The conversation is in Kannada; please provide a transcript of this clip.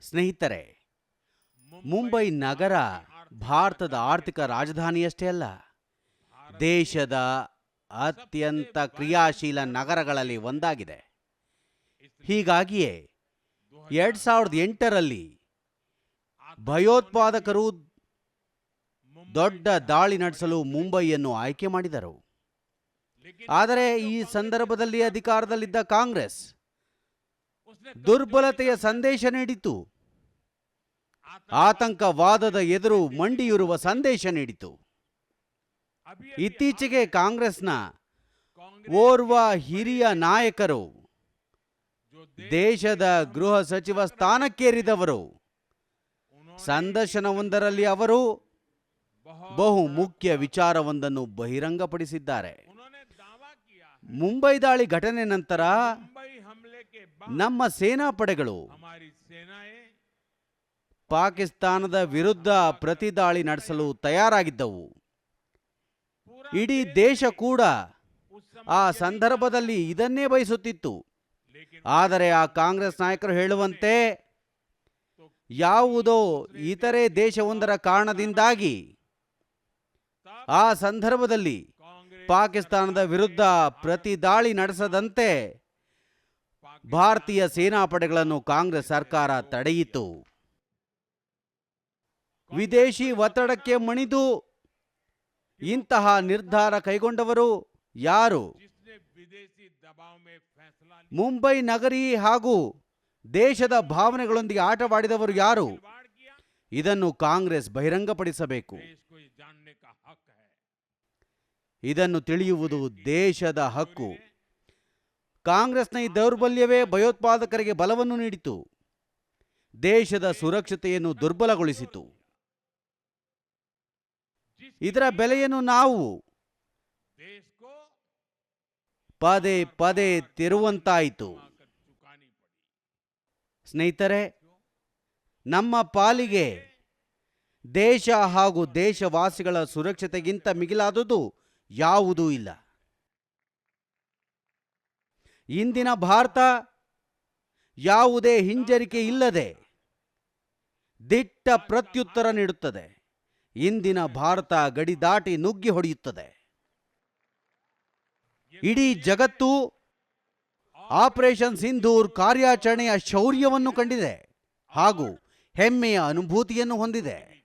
ಸ್ನೇಹಿತರೆ ಮುಂಬೈ ನಗರ ಭಾರತದ ಆರ್ಥಿಕ ರಾಜಧಾನಿಯಷ್ಟೇ ಅಲ್ಲ. ದೇಶದ ಅತ್ಯಂತ ಕ್ರಿಯಾಶೀಲ ನಗರಗಳಲ್ಲಿ ಒಂದಾಗಿದೆ. ಹೀಗಾಗಿಯೇ ಎರಡ್ ಸಾವಿರದ ಎಂಟರಲ್ಲಿ ಭಯೋತ್ಪಾದಕರು ದೊಡ್ಡ ದಾಳಿ ನಡೆಸಲು ಮುಂಬೈಯನ್ನು ಆಯ್ಕೆ ಮಾಡಿದರು. ಆದರೆ ಈ ಸಂದರ್ಭದಲ್ಲಿ ಅಧಿಕಾರದಲ್ಲಿದ್ದ ಕಾಂಗ್ರೆಸ್ ದುರ್ಬಲತೆಯ ಸಂದೇಶ ನೀಡಿತು. ಆತಂಕವಾದದ ಎದುರು ಮಂಡಿಯುರುವ ಸಂದೇಶ ನೀಡಿತು. ಇತ್ತೀಚೆಗೆ ಕಾಂಗ್ರೆಸ್ನ ಓರ್ವ ಹಿರಿಯ ನಾಯಕರು, ದೇಶದ ಗೃಹ ಸಚಿವ ಸ್ಥಾನಕ್ಕೇರಿದವರು. ಸಂದರ್ಶನವೊಂದರಲ್ಲಿ ಅವರು ಬಹು ಮುಖ್ಯ ವಿಚಾರವೊಂದನ್ನು ಬಹಿರಂಗಪಡಿಸಿದ್ದಾರೆ. ಮುಂಬೈ ದಾಳಿ ಘಟನೆ ನಂತರ ನಮ್ಮ ಸೇನಾಪಡೆಗಳು ಪಾಕಿಸ್ತಾನದ ವಿರುದ್ಧ ಪ್ರತಿದಾಳಿ ನಡೆಸಲು ತಯಾರಾಗಿದ್ದವು. ಇಡೀ ದೇಶ ಕೂಡ ಆ ಸಂದರ್ಭದಲ್ಲಿ ಇದನ್ನೇ ಬಯಸುತ್ತಿತ್ತು. ಆದರೆ ಆ ಕಾಂಗ್ರೆಸ್ ನಾಯಕರು ಹೇಳುವಂತೆ ಯಾವುದೋ ಇತರೆ ದೇಶವೊಂದರ ಕಾರಣದಿಂದಾಗಿ ಆ ಸಂದರ್ಭದಲ್ಲಿ ಪಾಕಿಸ್ತಾನದ ವಿರುದ್ಧ ಪ್ರತಿದಾಳಿ ನಡೆಸದಂತೆ ಭಾರತೀಯ ಸೇನಾಪಡೆಗಳನ್ನು ಕಾಂಗ್ರೆಸ್ ಸರ್ಕಾರ ತಡೆಯಿತು. ವಿದೇಶಿ ಒತ್ತಡಕ್ಕೆ ಮಣಿದು ಇಂತಹ ನಿರ್ಧಾರ ಕೈಗೊಂಡವರು ಯಾರು? ಮುಂಬೈ ನಗರಿ ಹಾಗೂ ದೇಶದ ಭಾವನೆಗಳೊಂದಿಗೆ ಆಟವಾಡಿದವರು ಯಾರು? ಇದನ್ನು ಕಾಂಗ್ರೆಸ್ ಬಹಿರಂಗಪಡಿಸಬೇಕು. ಇದನ್ನು ತಿಳಿಯುವುದು ದೇಶದ ಹಕ್ಕು. ಕಾಂಗ್ರೆಸ್ನ ಈ ದೌರ್ಬಲ್ಯವೇ ಭಯೋತ್ಪಾದಕರಿಗೆ ಬಲವನ್ನು ನೀಡಿತು. ದೇಶದ ಸುರಕ್ಷತೆಯನ್ನು ದುರ್ಬಲಗೊಳಿಸಿತು. ಇದರ ಬೆಲೆಯನ್ನು ನಾವು ಪದೇ ಪದೇ ತಿರುವಂತಾಯಿತು. ಸ್ನೇಹಿತರೆ, ನಮ್ಮ ಪಾಲಿಗೆ ದೇಶ ಹಾಗೂ ದೇಶವಾಸಿಗಳ ಸುರಕ್ಷತೆಗಿಂತ ಮಿಗಿಲಾದುದು ಯಾವುದೂ ಇಲ್ಲ. ಇಂದಿನ ಭಾರತ ಯಾವುದೇ ಹಿಂಜರಿಕೆ ಇಲ್ಲದೆ ದಿಟ್ಟ ಪ್ರತ್ಯುತ್ತರ ನೀಡುತ್ತದೆ. ಇಂದಿನ ಭಾರತ ಗಡಿ ದಾಟಿ ನುಗ್ಗಿ ಹೊಡೆಯುತ್ತದೆ. ಇಡೀ ಜಗತ್ತು ಆಪರೇಷನ್ ಸಿಂಧೂರ್ ಕಾರ್ಯಾಚರಣೆಯ ಶೌರ್ಯವನ್ನು ಕಂಡಿದೆ ಹಾಗೂ ಹೆಮ್ಮೆಯ ಅನುಭೂತಿಯನ್ನು ಹೊಂದಿದೆ.